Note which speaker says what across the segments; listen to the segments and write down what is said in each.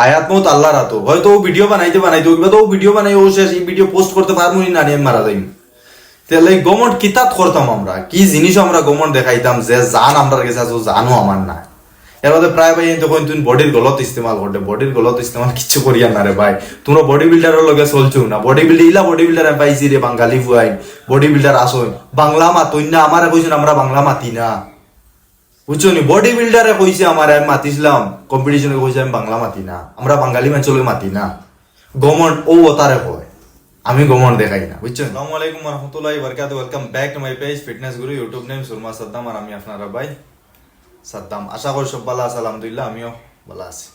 Speaker 1: হায়াত মত আল্লাহ রাতো হয়তো ও ভিডিও বানাইতে বানাইতে কিবা তো ও ভিডিও বানাই, ও শেষ, এই ভিডিও পোস্ট করতে পারব না আমি মারা যাইম। তাহলে গমন কিতাব করতাম আমরা? কি জিনিস আমরা গমন দেখাইতাম যে জান আমরা কাছে আছে জানো আমার না এর মধ্যে প্রায় ভাই তখন তুমি বডির গলত ইস্তেমাল করতে বডির গলত ইস্তেমাল কিছু করিয়া না রে ভাই। তোমরা বডি বিল্ডারের লগে চলছো না। বডি বিল্ডার ইলা বডি বিল্ডার পাইছি রে, বাঙালি ফুয়াইন। বডি বিল্ডার আসই বাংলা মাতই না, আমারে কইছেন, আমরা বাংলা মাতি না। বুঝছ নি? বডি বিল্ডারে কইছে আমার আমি মাতিছিলাম কম্পিটিশনে কইছে আমি বাংলা মাতি না, আমরা বাঙালি মানুষকে মাতি না। গমন, ও তারে কয়, আমি গমন দেখাই না, বুঝছ আসসালামু আলাইকুম রাহমাতুল্লাহি ওয়া বারাকাতুহু welcome back to my page fitness guru YouTube name Surma Saddam আর আমি আপনারা ভাই সাদ্দাম। আশা করি সব ভালো আছে, আলহামদুলিল্লাহ, আমিও ভালো আছি।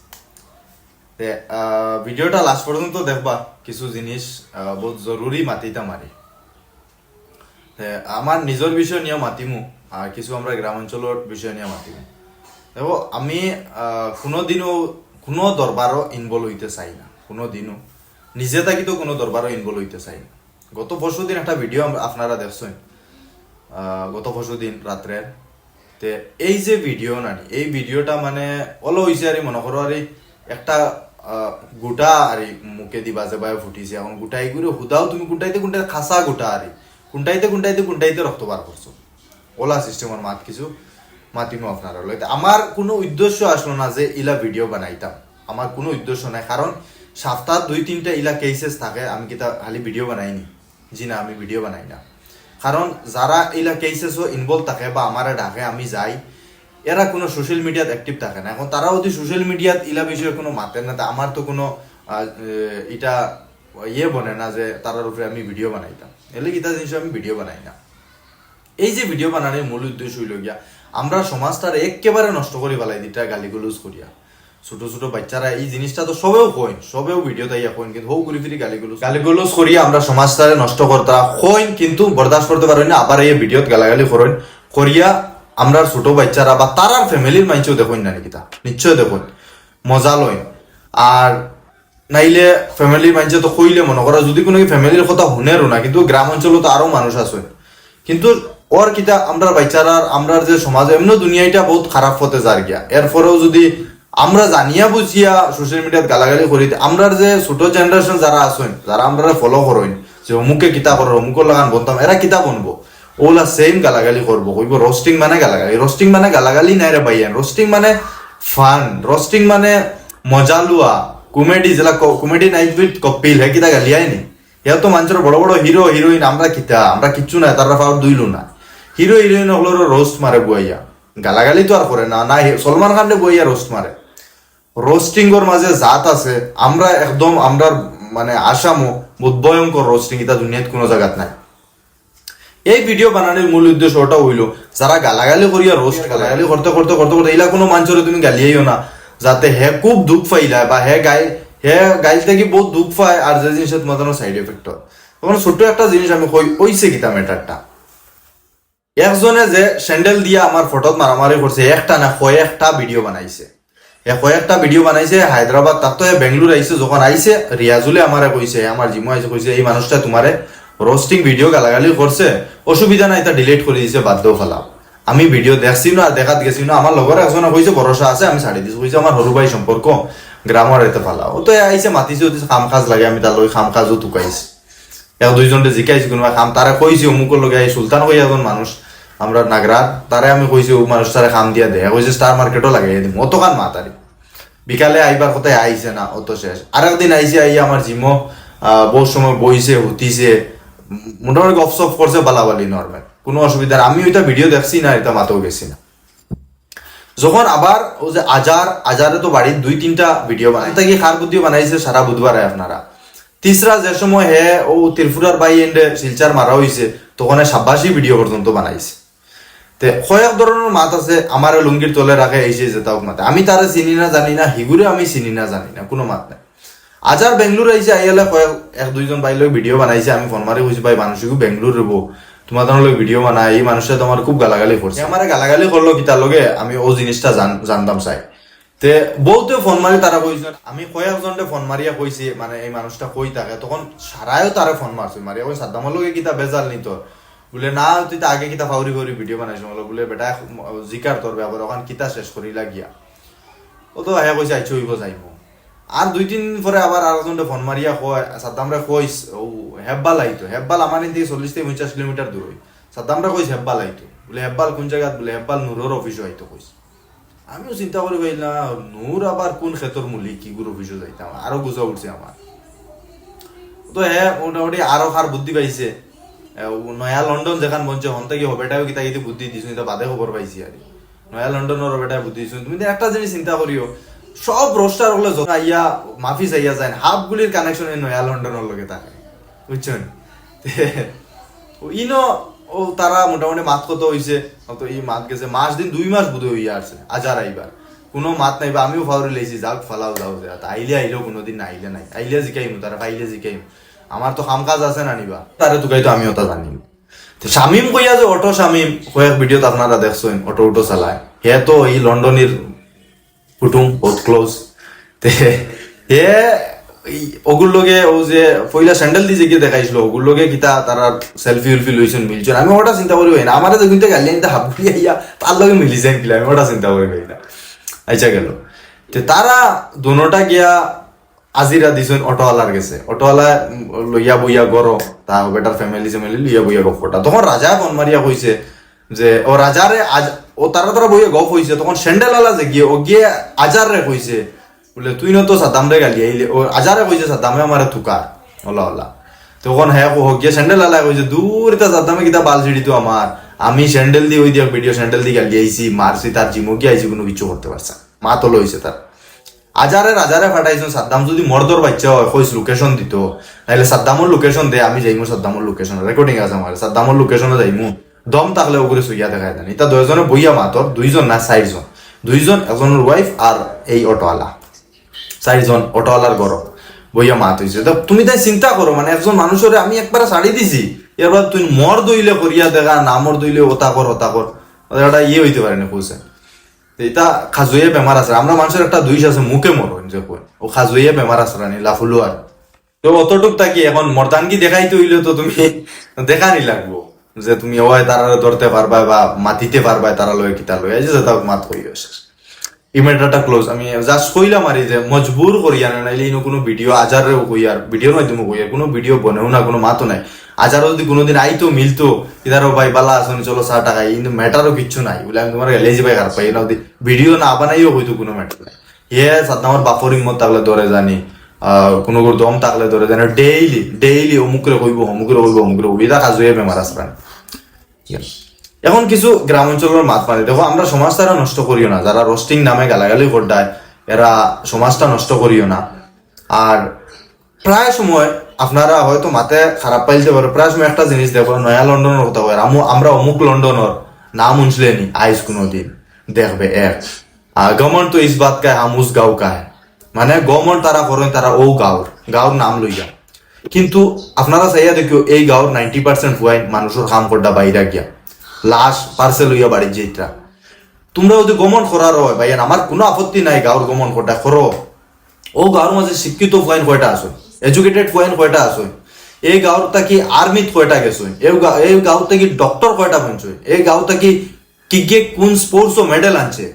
Speaker 1: তে ভিডিওটা লাস্ট পর্যন্ত দেখবা, কিছু জিনিস বহুত জরুরি মাতিতাম আরে তে, আমার নিজের বিষয় নিয়ে মাতিমু। আর কিছু আমরা গ্রামাঞ্চলের বিষয় নিয়ে মাতিমু দেখো, আমি কোনোদিনও, কোনো দরবারও ইনভলভ হইতে চাই না, কোনোদিনও। নিজে থাকি তো কোনো দরবারও ইনভলভ হইতে চাই না। গত পরশু দিন একটা ভিডিও আপনারা দেখছেন। গত পরশু দিন রাত্রে। তে এই যে ভিডিও নানি, এই ভিডিওটা মানে অলো হয়েছে আর, মনে করো আর, একটা গোটা আর, মুখে দিবা যে বাই ফুটিছে। এখন গোটাই করে হুদাও তুমি গুটাইতে গুটাইতে খাসা গোটা আর। কুন্টাইতে কুন্টাইতে কুন্টাইতে রক্ত বার করছ। ওলা সিস্টেমের মাত কিছু মাতিমু আপনারা আমার কোনো উদ্দেশ্য আসলো না যে ইলা ভিডিও বানাইতাম। আমার কোনো উদ্দেশ্য নাই কারণ সপ্তাহ দুই, তিনটা ইলা কেসেস থাকে, আমি কিতা খালি ভিডিও বানাইনি জি না আমি ভিডিও বানাই না। কারণ যারা ইলা কেসেসও ইনভলভ থাকে বা আমারে ডাকে, আমি যাই এরা কোনো সোশ্যাল মিডিয়াত অ্যাক্টিভ থাকে না। এখন তারা যদি সোশ্যাল মিডিয়াত ইলা বিষয়ে কোনো মাতেন না, তা আমার তো কোনো এটা ইয়ে বনে না যে তারার উপরে আমি ভিডিও বানাইতাম। এলে কিতা জিনিস আমি ভিডিও বানাই না। এই যে ভিডিও বানানোর মূল উদ্দেশ্য হইল গিয়া, আমরা সমাজটার একেবারে নষ্ট করে ফেলাই দিটা গালিগুলোজ করিয়া ছোট ছোট বাচ্চারা এই জিনিসটা তো সবেও কইন, সবেও ভিডিও তাইয়া কইন, কিন্তু হৌ ঘুরি ফিরি গালিগুলোজ গালিগুলোজ করিয়া আমরা সমাজটারে নষ্ট করতা কইন, কিন্তু বরদাস্ত করতে পারেন না, আবার এই ভিডিওত গালাগালি করেন, করিয়া আমরা ছোট বাচ্চারা বা তারার ফ্যামিলির মাইনছেও দেখুন না নাকি তা নিশ্চয় দেখুন, মজা লয় আর নাইলে ফ্যামিলির মাইনছে তো কইলে মনে করো, যদি কোনো ফ্যামিলির কথা শুনেরও না, কিন্তু গ্রাম অঞ্চলে তো আরও মানুষ আছে কিন্তু ওর কিতা আমরা বাচ্চারা আমরার যে সমাজ, এমনি দুনিয়াটা বহুত খারাপ হতে যার গিয়া। এরপরেও যদি আমরা জানিয়া বুঝিয়া সোশ্যাল মিডিয়াত গালাগালি করি আমরার যে ছোট জেনারেশন যারা আছেন যারা আমরা ফলো করেন যে অমুকে কিতা করো অমুকের লাগান বলতাম এরা কিতা বনবো? ওলা সেম গালাগালি করব, কইব রোস্টিং মানে গালাগালি রোস্টিং মানে গালাগালি নাই রে ভাইয়ান রোস্টিং মানে ফান রোস্টিং মানে মজা লুয়া কমেডি যেটা কমেডি নাইট উইথ কপিল, হে কিতা গালিয়াই নি ইয়া তো মানুষের বড় বড় হিরো হিরোইন আমরা কিতা, আমরা কিচ্ছু নাই তারা পাওয়ার দুইলু না হিরো হিরোইন হলো রোস্ট মারে বইয়া গালাগালি তো আর করে না না সলমান খানে বইয়া রোস্ট মারে রোস্টিং এর মাঝে জাত আছে। আমরা একদম আমরা মানে আসামও বহুত ভয়ঙ্কর রোস্টিং এটা দুনিয়াত কোনো জায়গাত নাই। এই ভিডিও বানানোর মূল উদ্দেশ্য ওটা হইল যারা গালাগালি করিয়া রোস্ট গালাগালি করতে করতে করতে করতে এইলা কোনো মানুষের তুমি গালিয়াইও না। যাতে হে খুব দুঃখ পাইলায় বা হে গাই, হে গাইল থেকে বহুত দুঃখ পায়। আর যে জিনিসের তোমাদের সাইড এফেক্ট হয়। তখন ছোট্ট একটা জিনিস আমি কই ওইছে কিতা ম্যাটারটা একজনে যে স্যান্ডেল দিয়া আমার ফটোত মারামারি করছে একটা না কয়েকটা ভিডিও বানাইছে। কয়েকটা ভিডিও বানাইছে হায়দ্রাবাদ তার তো বেঙ্গলোর আইছে যখন আইছে রিয়াজুলে আমারে কইছে আমার জিমু আইছে কইছে এই মানুষটা তোমারে রোস্টিং ভিডিও গালাগালি করছে অসুবিধা নাই তা ডিলিট করে দিছে, বাদ দেও আমি ভিডিও দেখছি না, দেখাত গেছি না আমার লগর একজনে কইছে ভরসা আছে, আমি ছাড়ি দিছি। কইছে আমার সরু ভাই সম্পর্ক গ্রামর এতে ফেলাও ও তো আইছে মাতিছে খাম কাজ লাগে, আমি তার লই খাম কাজও তুকাইছি এক দুইজনকে জিকাইছি কোনোবা কাম তারা কইছি অমুকর লগে সুলতান কই এজন মানুষ আমরা নাগরাত তারে আমি কইছি ও মানুষ তারে খাম দিয়া দেয় কইছে স্টার মার্কেটও লাগাই দিম অত কান মাতারি বিকালে আইবার কথায় আইছে না অত শেষ। আর একদিন আইছে আই আমার জিমো বহু সময় বইছে উম, মোটামুটি গপসপ করছে বালাবালি নর্মাল কোনো অসুবিধা। আমি ওইটা ভিডিও দেখছি না এটা মাতেও গেছি না। যখন আবার ও যে আজার আজারে তো বাড়ির দুই তিনটা ভিডিও বানাই তাকে খার বুদ্ধিও বানাইছে সারা বুধবারে আপনারা? তিসরা যে সময় হে ও ত্রিপুরার বাই এন্ডে শিলচার মারা হইছে তখন সাব্বাসী ভিডিও পর্যন্ত বানাইছে। তে কয়েক ধরনের মাত আছে আমার লুঙ্গির তলে রাখে এই যে যেতাও মাতে। আমি তারে চিনি না, জানি না হিগুরে আমি চিনি না, জানি না, কোনো মাত নাই। আজার বেঙ্গলোর আইছে আইলে কয়েক এক দুইজন ভাই লোক ভিডিও বানাইছে, আমি ফোন মারি কইছি ভাই মানুষকে বেঙ্গলোর রব তোমার লোক ভিডিও বানায় এই মানুষটা তোমার খুব গালাগালি করছে আমার গালাগালি করল কি তার লগে আমি ও জিনিসটা জান- জানতাম চাই। তে বহুতে ফোন মারি তারা কইছে আমি কয়েকজনকে ফোন মারিয়া কইছি মানে এই মানুষটা কই থাকে। তখন সারায়ও তারে ফোন মারছে মারিয়া কই সাদ্দামের কিতা বেজাল নি তোর বলে, না, তুই তো আগে কিতা ফাউরি ফাউরি ভিডিও বানাইছ বলে বলে, বেটা জিকার তোর ব্যাপার ওখান কিতা শেষ করি লাগিয়া ও তো হ্যাঁ কইছে আইছো হইব যাইব আর দুই তিন পরে আবার আর একজনটা ফোন মারিয়া কয় সাদ্দামরা কইস ও হেব্বাল আইতো হেব্বাল আমার এখান থেকে চল্লিশ থেকে পঞ্চাশ কিলোমিটার দূর হই সাদ্দামরা কইস হেব্বাল আইতো বলে, হেব্বাল কোন জায়গাত বলে, হেব্বাল নূরের অফিসও আইতো কইস আমিও চিন্তা করে ভাইলাম নূর আবার কোন ক্ষেতর মূলি কি গুরু অফিসও যাইতাম আরও গুজা উঠছে আমার তো হ্যাঁ মোটামুটি আরও খার বুদ্ধি পাইছে। নয়া লন্ডন যেখান বঞ্চে হন থেকে হবেটাও কিতা কিতা বুদ্ধি দিছো এটা বাদে খবর পাইছি আর নয়া লন্ডনের হবেটাই বুদ্ধি দিছো। তুমি একটা জিনিস চিন্তা করিও সব রোস্টার হলে আইয়া মাফিস আইয়া যায় হাফ গুলির কানেকশন এই নয়া লন্ডনের লগে থাকে বুঝছেন ইনো ও তারা মোটামুটি মাত কত হইছে তো এই মাত গেছে মাস দিন দুই মাস বুধ হইয়া আসছে আজার আইবার কোনো মাত নাইবা, আমিও ফাউরি লেছি যাক ফালাও, যাও যে আইলে আইলেও কোনোদিন আইলে নাই। আইলে জিকাইম তারা পাইলে জিকাইম। আমার তো কাম কাজ আছে না নিবা। তারে তো আমিও তা জানিম তো শামিম কইয়া যে, অটো শামিম কয়েক ভিডিওত আপনারা দেখছেন অটো অটো চালায় হে তো এই লন্ডনের কুটুম, বহুত ক্লোজ তে হে ওগুর লগে ও যে পয়লা স্যান্ডেল দিয়ে গিয়ে দেখাইছিল ওগুর লগে কিতা তারা সেলফি উলফি লইছেন মিলছেন। আমি ওটা চিন্তা করি না। আমার তো কিন্তু গালি আনতে হাবুলি আইয়া তার লগে মিলিছেন কিলা আমি ওটা চিন্তা করি না। আইসা গেল। তে তারা দোনোটা গিয়া আজিরা দিছেন অটোওয়ালার গেছে। অটোওয়ালা লইয়া বইয়া গরো তা বেটার ফ্যামিলি ফ্যামিলি লইয়া বইয়া কটা তখন রাজা ফোন মারিয়া কইছে যে ও রাজারে আজ ও তারা তারা বইয়া গপ হইছে তখন স্যান্ডেল আলা যে গিয়ে ও গিয়ে আজার কইছে বলে তুই ন তো সাদ্দাম রে গালি আইলে ও আজারে কইছে সাদ্দামে আমারে থুকা। ওলা ওলা তখন হ্যাঁ ও গিয়ে স্যান্ডেল আলা কইছে দূর তা সাদ্দামে কিতা বাল ছিড়ি তো আমার আমি স্যান্ডেল দিয়ে ওই দিয়া ভিডিও স্যান্ডেল দিয়ে গালি আইছি মারছি তার জিমো গিয়ে আইছি কোনো কিছু করতে পারছে। মা তো লইছে তার আজারে, রাজারে ফাটাইছেন সাদ্দাম যদি মর্দর বাচ্চা হয় কইস লোকেশন দিত। নাহলে সাদ্দামর লোকেশন দে, আমি যাইমু সাদ্দামর লোকেশন রেকর্ডিং আছে আমার সাদ্দামর লোকেশনে যাইমু। দম থাকলে ওগুলো সুইয়া দেখাই দেন এটা দুইজনে বইয়া মাতর দুইজন না চারজন দুইজন একজনের ওয়াইফ আর এই অটোওয়ালা চারজন অটোওয়ালার গরম বইয়া মাত হয়েছে তো তুমি তাই চিন্তা করো মানে একজন মানুষের আমি একবার শাড়ি দিছি। এবার তুই মর দইলে করিয়া দেখা না মর দইলে ওতা কর ওতা কর এটা ইয়ে হইতে পারে না কইছে এটা খাজুয়ে বেমার আছে। আমরা মানুষের একটা দুইশ আছে মুখে মরণ যে কই ও খাজুয়ে বেমার আছে রানি লাফুলু আর তো অতটুক তাকি এখন মর্দানগি দেখাইতে হইলে তো তুমি দেখানি লাগবো যে তুমি ওই তারা ধরতে পারবা বা মাতিতে পারবা তারা লয় কিতা লয় যে তা মাত কই ইমেটাটা ক্লোজ আমি জাস্ট কইলাম আর যে মজবুর করি না নাইলে কোনো ভিডিও আজারেও কই আর ভিডিওর মাধ্যমে কই আর কোনো ভিডিও বনেও না, কোনো মাতো নাই। আজারও যদি কোনোদিন আইতো মিলতো ইদারও ভাই বালা আসুন চলো চা টাকা কিন্তু ম্যাটারও কিচ্ছু নাই। বলে আমি তোমার গেলেজি ভাই আর পাই না ভিডিও না বানাইও হয়তো কোনো ম্যাটার নাই। ইয়ে সাদ্দামার বাপর হিম্মত থাকলে ধরে জানি কোনো কোনো দম থাকলে ধরে জানি ডেইলি ডেইলি অমুকরে কইব অমুকরে কইব অমুকরে কইব এটা কাজুয়ে বেমার আসরান এখন কিছু গ্রাম অঞ্চলের মাত মানে দেখো আমরা সমাজটা নষ্ট করিও না যারা রোস্টিং নামে গালাগালি করডায় এরা সমাজটা নষ্ট করিও না। আর প্রায় সময় আপনারা হয়তো মাতে খারাপ পাইতে পারো প্রায় সময় একটা জিনিস দেখো নয়া লন্ডনের কথা হয় আমু- আমরা অমুক লন্ডনের নাম উনসলেনি আইস কোনো দিন। দেখবে এক। গমন তো ইস বাত কা উস গাঁও কা মানে গমন তারা করেন তারা ও গাঁওর গাঁওর নাম লইয়া কিন্তু আপনারা চাইয়া দেখিও, এই গাঁওর নাইনটি পার্সেন্ট হুয়াই মানুষের কাম করডা বাইরা গিয়া। লাশ পার্সেল হইয়া বাড়ি যেটা তোমরা যদি গমন করার হয় ভাইয়ান আমার কোনো আপত্তি নাই গাঁওর গমন করটা করো ও গাঁওর মাঝে শিক্ষিত ফুয়াইন কয়টা আছে? এডুকেটেড ফুয়াইন কয়টা আছে? এই গাঁওর তাকি আর্মিত কয়টা গেছে এই গা- এই গাঁও থেকে ডক্টর কয়টা বনছে এই গাঁও থেকে কি কে কোন স্পোর্টস ও মেডেল আনছে?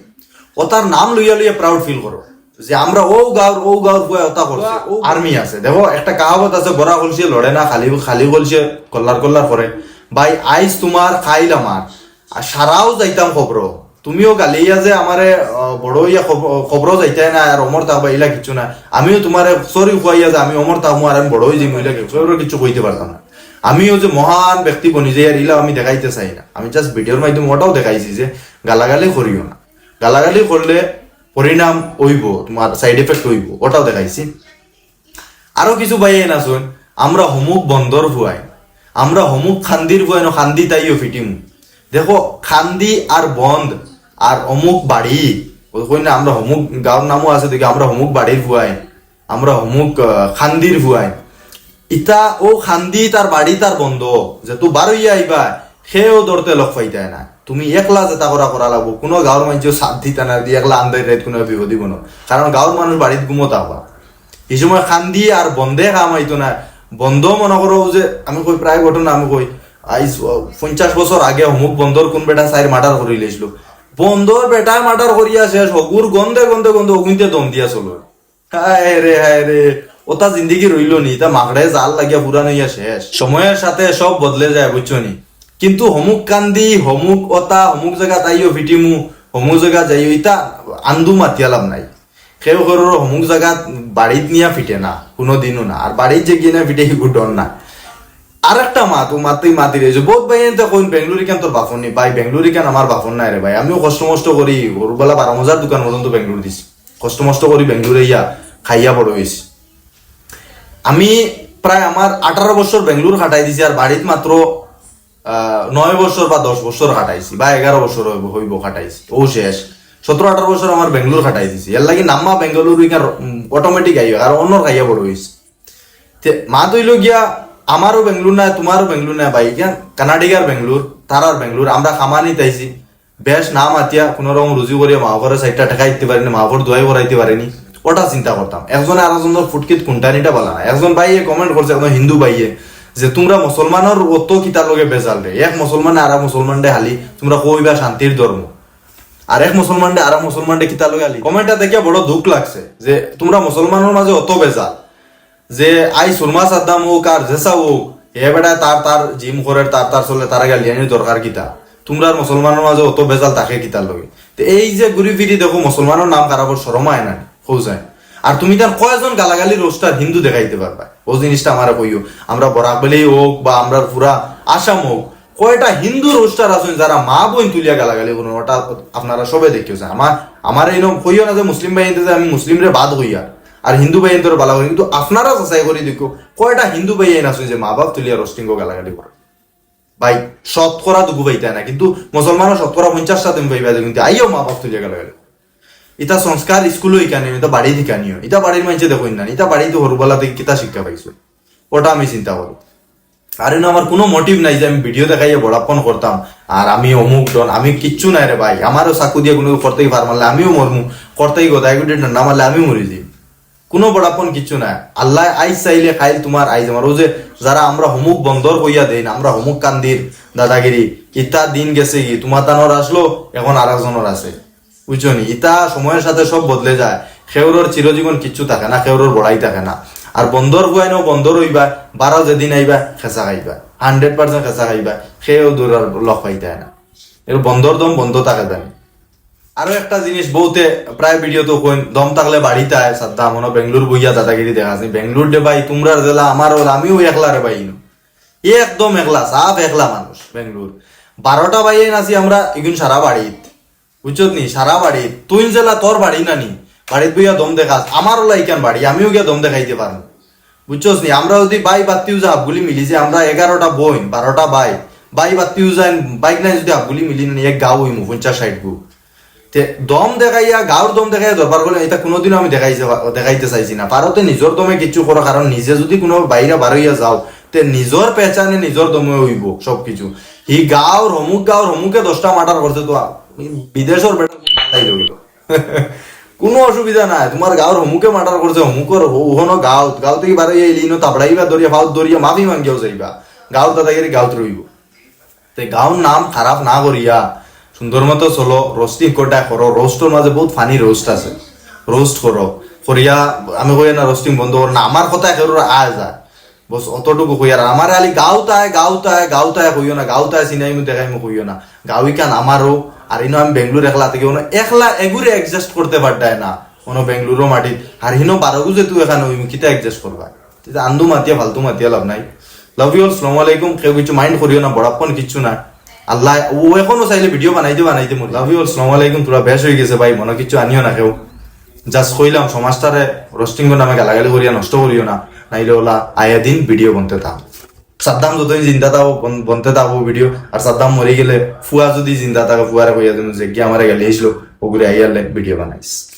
Speaker 1: ও তার নাম লইয়া লইয়া প্রাউড ফিল করো যে আমরা ও গাঁওর ও গাঁওর ফুয়া ওটা করছে আর্মি আছে। দেখো একটা কাহাবত আছে বড়া কলসে লড়ে না খালি খালি কলসে কল্লার কল্লার করে ভাই আইস তোমার খাইল আমার আর সারাও যাইতাম খবর তুমিও গালিয়া যে আহ, বড় ইয়া খবর যাইতাই না আর অমর তাহবা ইলা কিছু না আমিও তোমারে সরি খুয়াইয়া যে আমি অমর তাহমু আর আমি বড় হয়ে যাই মহিলা কিছু কইতে পারতাম না। আমিও যে মহান ব্যক্তি বনি যে আর ইলা আমি দেখাইতে চাই না। আমি জাস্ট ভিডিওর মাধ্যমে ওটাও দেখাইছি যে গালাগালি করিও না। গালাগালি করলে পরিণাম হইব তোমার সাইড এফেক্ট হইব ওটাও দেখাইছি। আরও কিছু বাইয়ে না শুন আমরা হমুক বন্দর ভুয়াই আমরা হমুক খান্দির ভুয়াই খান্দি তাইও ফিটিমু। দেখো খান্দি আর বন্ধ আর অমুক বাড়ি কই না আমরা হমুক গাঁওর নামও আছে দেখি আমরা হমুক বাড়ির ভুয়াই আমরা আহ, খান্দির ভুয়াই ইতা ও খান্দি তার বাড়ি তার বন্ধ যে তু বারইয়া আইবা সেও ধরতে লগ পাইতাই না তুমি একলা যেটা করা করা লাগবো কোনো গাঁৱৰ মানুহ সাথ দিতা না দি একলা আন্দাই রেত কোনো বিপদ দিব না কারণ গাঁৱৰ মানুষ বাড়িত ঘুমোতা হবা এই সময় খান্দি আর বন্ধে কাম হইতো না বন্ধ মনে করো যে আমি কই প্রায় ঘটনা আমি কই আইস পঞ্চাশ বছর আগে অমুক বন্ধর কোন বেটা সাইর মার্ডার করি লেছিল। বন্ধর বেটায় মার্ডার করিয়া শেষ হগুর গন্ধে গন্ধে গন্ধে অগুনতে দম দিয়া চলো হায় রে হায় রে ওটা জিন্দিগি রইল নি। তা মাকড়ে জাল লাগিয়া পুরা নইয়া শেষ। সময়ের সাথে সব বদলে যায় বুঝছ নি? কিন্তু হমুক কান্দি, হমুক ওতা হমুক জায়গা তাইও ফিটিমু হমুক জায়গা যাইও, ইতা আন্দু মাতিয়ালাম নাই। সেও ঘরের হমুক জায়গা বাড়িত নিয়া ফিটে না, কোনো দিনও না। আর বাড়িত যে গিয়ে না ফিটে ডর না আর একটা মা তো মাতেই মাতি রয়েছে বহুত ভাই এনতে কোন বেঙ্গলুরি কেন তোর বাফন নেই? ভাই, বেঙ্গলুরি কেন আমার বাফন নাই রে ভাই? আমিও কষ্ট মষ্ট করি গরুবেলা বারো মজার দোকান পর্যন্ত বেঙ্গলুরু দিছি। কষ্ট মষ্ট করি বেঙ্গলুরে ইয়া খাইয়া বড় হয়েছি আমি প্রায় আমার আঠারো বছর বেঙ্গলুর খাটাই দিছি আর বাড়িত মাত্র নয় বছর বা দশ বছর খাটাইছি বা এগারো বছর হইব খাটাইছি। ও শেষ। সতেরো আঠারো বছর আমার বেঙ্গলুর খাটাই দিছি। এর লাগি নাম্মা বেঙ্গালুরু অটোমেটিক আইব আর অন্য খাইয়া বড় হয়েছি তে, মা দইল গিয়া আমারও বেঙ্গলুর নাই তোমারও বেঙ্গলুর নাই ভাই। গিয়া কানাডিগার বেঙ্গলুর, তারার বেঙ্গলুর, আমরা খামানি তাইছি। বেশ না মাতিয়া, কোনো রকম রুজু করিয়া মা ঘরে সাইডটা ঠেকাই দিতে পারিনি মা ঘর দোয়াই করাইতে পারিনি ওটা চিন্তা করতাম একজন আর একজনের ফুটকিত কুন্টানিটা বলা না একজন ভাইয়ে কমেন্ট করছে একজন হিন্দু ভাইয়ে, যে তোমরা মুসলমানের অত কিতার লগে বেজাল রে এক মুসলমান আর এক মুসলমান ডে হালি, তোমরা কইবা শান্তির ধর্ম আর এক মুসলমান ডে আর এক মুসলমান ডে কিতা লগে হালি। কমেন্টটা দেখিয়া বড় দুঃখ লাগছে, যে তোমরা মুসলমানের মাঝে অত বেজাল। যে আই সুরমা সাদ্দাম হোক আর জেসা হোক, এ বেটা তার তার জিম করে তার তার চলে তারা গালিয়ানি দরকার কিতা। তোমরা মুসলমানের মাঝে অত বেজাল তাকে কিতার লগে। তো এই যে ঘুরি ফিরি দেখো মুসলমানের নাম খারাপ শরমায় না হৌসায় আর তুমি তার কয়জন গালাগালি রোস্টার হিন্দু দেখাইতে পারবা ও জিনিসটা আমার কইও, আমরা বরাক বেলেই হোক বা আমরা পুরা আসাম হোক কয়টা হিন্দু রোস্টার আছেন যারা মা বোন তুলিয়া গালাগালি করুন ওটা আপনারা সবে দেখিয়েছে আমার আমার এই কইও না যে মুসলিম ভাই যে আমি মুসলিম রে বাদ হইয়া। আর হিন্দু ভাই তোর বালা করি, কিন্তু আপনারা যাচাই করে দেখো, কয়টা হিন্দু ভাই আইন আছে যে মা বাপ তুলিয়া রোস্টিং গালাগালি করে। ভাই, শতকরা দুগু পাইতে না কিন্তু মুসলমানও শতকরা পঞ্চাশটা তুমি পাইবা যে কিন্তু আইও মা বাপ তুলিয়া গালাগালি ইটা সংস্কার স্কুলও ইকানি এটা বাড়ি শিকানিও ইটা বাড়ির মানুষে দেখো না ইটা বাড়িতে সৰুবেলা থেকে কিতা শিক্ষা পাইছো। ওটা আমি চিন্তা করি আর এনে আমার কোনো মোটিভ নাই যে আমি ভিডিও দেখাইয়ে বড়াপন করতাম আর আমি অমুক ডন আমি কিচ্ছু নাই রে ভাই। আমারও চাকু দিয়ে কোনো করতেই পার মারলে আমিও মরমু করতেই গো দায়গুটি ঠান্ডা মারলে আমিও মরি যাই কোনো বড়াপন কিছু নাই আল্লাহ আইস চাইলে খাইল তোমার আইজ আমার। ও যে যারা আমরা হমুক বন্দর হইয়া দেই না, আমরা হমুক কান্দির দাদাগিরি, ইতা দিন গেছে কি? তোমার তানোর আসলো, এখন আর একজনের আছে। বুঝছ নি? ইতা সময়ের সাথে সব বদলে যায়। খেউরর চিরজীবন কিচ্ছু থাকে না, খেউরর বড়াই থাকে না। আর বন্দর গুয়াইনো বন্দর হইবা, বারো যেদিন আইবা, খেঁচা খাইবা। হান্ড্রেড পার্সেন্ট খেঁচা খাইবা। সেও দূর আর লক পাইতে না। এর বন্দর দম বন্ধ থাকে জানি। আরও একটা জিনিস, বহুতে প্রায় ভিডিও তো কইন, দম থাকলে বাড়িতে আয়, সাদ্দা মনে বেঙ্গলোর বইয়া দাদাগিরি দেখা আছে বেঙ্গলোর ডে ভাই তোমরা জেলা আমার হল, আমিও একলা রে ভাই একদম একলা, সাফ একলা মানুষ বেঙ্গলোর। বারোটা বাইয়ে নাছি আমরা এগুন সারা বাড়িত। বুঝছত নি? সারা বাড়িত। তুই জেলা তোর বাড়ি না নি? বাড়িত বইয়া দম দেখাস, আমার ওলা ইকান বাড়ি, আমিও গিয়া দম দেখাইতে পারব। বুঝছস নি? আমরা যদি বাই বাত্তিও যা হাফগুলি মিলি যে আমরা এগারোটা বইন, বারোটা বাই বাই বাত্তিও যাই বাইক নাই যদি হাফগুলি মিলি নি এক গাও হইমু, পঞ্চাশ ষাট গু। তে দম দেখাইয়া গাঁর দম দেখাইয়া দরবার করলে এটা কোনোদিনও আমি দেখাইছে দেখাইতে চাইছি না। পারতে নিজের দমে কিছু করো কারণ নিজে যদি কোনো বাইরে বার হইয়া যাও, তে নিজর পেচানে নিজর দমে হইব সবকিছু। হি গাঁর হমুক গাঁর হমুকে দশটা মার্ডার করছে তো বিদেশের বেটা কোনো অসুবিধা নাই। তোমার গাঁর হমুকে মার্ডার করছে হমুকর ওহনো গাঁও থেকে বার হইয়া এলিনো তাবড়াইবা দরিয়া ভাউত দরিয়া মাফি মাঙ্গিয়াও যাইবা। গাঁও দাদাগিরি গাঁত রইব তে গাঁর নাম খারাপ না করিয়া সুন্দর মতো চলো রোস্টিং কোটা করো রোস্টর মাঝে বহুত ফানি রোস্ট আছে। রোস্ট করো করিয়া আমি কই না রোস্টিং বন্ধ করো না আমার কথা কেউ আ যায় বস অতটুকু কই আর আমার আলি গাঁওতায় গাঁওতায় গাঁওতায় কইও না। গাঁওতায় চিনাই মু দেখাই মু কইও না। গাঁওই কান আমারও আর ইনো আমি বেঙ্গলোর একলা থেকে ওনো একলা এগুরে অ্যাডজাস্ট করতে পারতায় না। কোনো বেঙ্গলুরও মাটিত। আর হিনো বারগু যে তুই এখানে ওই কিতা অ্যাডজাস্ট করবা আন্দু মাতিয়া ফালতু মাতিয়া লাভ নাই। লাভ ইউ সালাম আলাইকুম কেউ কিছু মাইন্ড করিও না বড়াপ্পন কিচ্ছু না। আল্লাহ, ও এখনও চাইলে ভিডিও বানাইতে বানাইতে মোর লাভ ইউ সালাম আলাইকুম, তোরা বেশ হয়ে গেছে, ভাই, মনে কিছু আনিও না কেউ। জাস্ট কইলাম, সমাজটারে রোস্টিং নামে গালাগালি করিয়া নষ্ট করিও না, নাইলে ওলা আয়া দিন ভিডিও বনতে থাক। সাদ্দাম যতদিন জিন্দা থাকো, বন- বনতে থাকব ভিডিও আর সাদ্দাম মরে গেলে, ফুয়া যদি জিন্দা থাকে ফুয়ারে কইয়া দিন যে গিয়ে আমারে গেলে এসলো ওগুলো আইয়ালে ভিডিও বানাইস